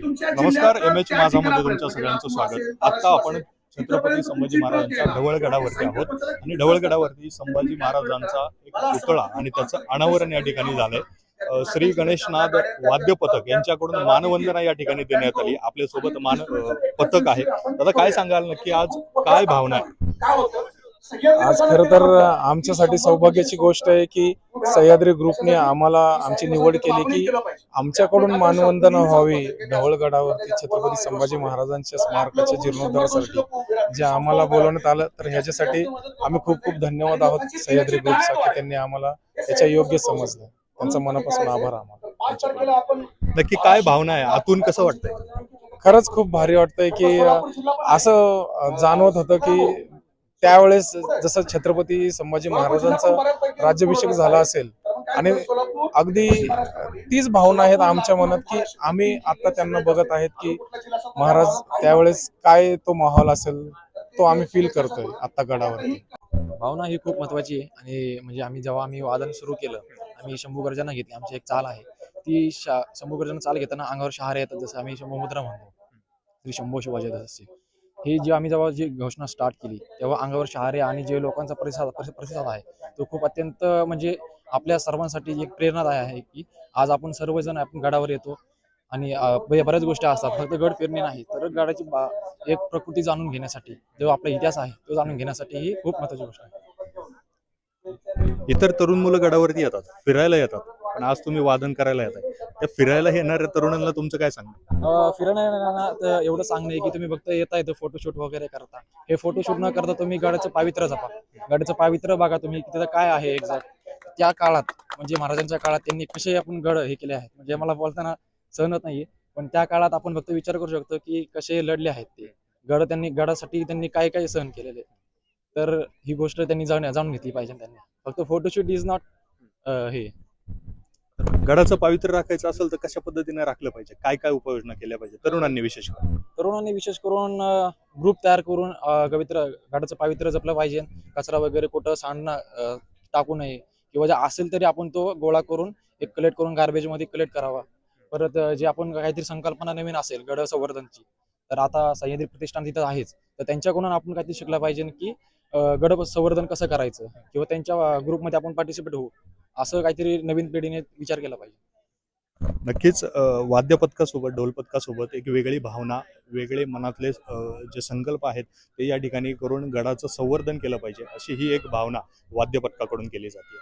नमस्कार M H माझामध्ये तुमच्या सगळ्यांचं स्वागत. आता आपण छत्रपती संभाजी महाराजांच्या ढवळगडावरती आहोत. आणि ढवळगडावरती संभाजी महाराजांचा एक पुतळा आणि त्याचं अनावरण या ठिकाणी झालंय. श्री गणेशनाथ वाद्य पथक यांच्याकडून मानवंदना या ठिकाणी देण्यात आली. आपल्यासोबत मान पथक आहे. आता काय सांगाल? नक्की आज काय भावना आहे? आज खरं तर आमच्यासाठी सौभाग्याची गोष्ट आहे की सह्याद्री ग्रुपने आम्हाला आमची निवड केली की आमच्याकडून मानवंदना व्हावी ढवळगडावरती छत्रपती संभाजी महाराजांच्या स्मारकाच्या जीर्णोद्धारासाठी जे आम्हाला बोलवण्यात आलं तर ह्याच्यासाठी आम्ही खूप खूप धन्यवाद आहोत सह्याद्री ग्रुपचा की त्यांनी आम्हाला याच्या योग्य समजलं. त्यांचा मनापासून आभार आम्हाला. नक्की काय भावना आहे? आतून कसं वाटतंय? खरंच खूप भारी वाटतंय की असं जाणवत होतं की त्यावेळेस जसं छत्रपती संभाजी महाराजांचा राज्याभिषेक झाला असेल आणि अगदी तीच भावना आहेत आमच्या मनात की आम्ही आता त्यांना बघत आहेत की महाराज त्यावेळेस काय तो माहोल असेल तो आम्ही फील करतोय आता गडावरती. भावना ही खूप महत्वाची आहे आणि म्हणजे आम्ही जेव्हा आम्ही वादन सुरू केलं आम्ही शंभू गर्जना घेतली आमची एक चाल आहे. ती शा शंभू गर्जना चाल घेताना अंगावर शहारे येतात जसं आम्ही शंभू मुद्रा म्हणतो शंभू शिवाजी असते ही जे आम्ही जेव्हा जी घोषणा स्टार्ट केली तेव्हा अंगावर शहारे आणि जे लोकांचा प्रतिसाद प्रतिसाद आहे तो खूप अत्यंत म्हणजे आपल्या सर्वांसाठी एक प्रेरणादायी आहे की आज आपण सर्वजण आपण गडावर येतो आणि म्हणजे बऱ्याच गोष्टी असतात फक्त गड फिरणे नाही तर गडाची एक प्रकृती जाणून घेण्यासाठी जो आपला इतिहास आहे तो जाणून घेण्यासाठी ही खूप महत्वाची गोष्ट आहे. इतर तरुण मुलं गडावरती येतात फिरायला येतात. पण आज तुम्ही वादन करायला येतात त्या फिरायला येणाऱ्या तरुणांना तुमचं काय सांगणं? फिरायला एवढं सांगणं आहे की तुम्ही फक्त येता येतं फोटोशूट वगैरे करता. हे फोटोशूट न करता तुम्ही गडाचं पावित्र्य जपा. गडाचं पावित्र्य बघा तुम्ही की तिथं काय आहे एक्झॅक्ट त्या काळात म्हणजे महाराजांच्या काळात त्यांनी कसे आपण गड हे केले आहेत. म्हणजे मला बोलताना सहन होत नाहीये पण त्या काळात आपण फक्त विचार करू शकतो की कसे लढले आहेत ते. गड त्यांनी गडासाठी त्यांनी काय काय सहन केलेले. तर ही गोष्ट त्यांनी जाण जाणून घेतली पाहिजे त्यांनी. फक्त फोटोशूट इज नॉट हे. गडाचं पावित्र्य राखायचं असेल तर कशा पद्धतीने राखलं पाहिजे? काय काय उपाययोजना केल्या पाहिजे तरुणांनी विशेष करून. तरुणांनी विशेष करून ग्रुप तयार करून पवित्र गाडाचं पावित्र्य जपलं पाहिजे. कचरा वगैरे कुठं सांडणं टाकू नये. किंवा जे असेल तरी आपण तो गोळा करून एक कलेक्ट करून गार्बेजमध्ये कलेक्ट करावा. परत जे आपण काहीतरी संकल्पना नवीन असेल गड संवर्धनची तर आता सह्याद्री प्रतिष्ठान तिथं आहेच. तर त्यांच्याकडून आपण काहीतरी शिकलं पाहिजे की गड संवर्धन कसं करायचं? किंवा त्यांच्या ग्रुपमध्ये आपण पार्टिसिपेट होऊ. असं काहीतरी नवीन पिढीने विचार केला पाहिजे. नक्कीच वाद्य पथकासोबत ढोल पथकासोबत एक वेगळी भावना वेगळे मनातले जे संकल्प आहेत ते या ठिकाणी करून गडाचं संवर्धन केलं पाहिजे अशी ही एक भावना वाद्य पथकाकडून केली जाते.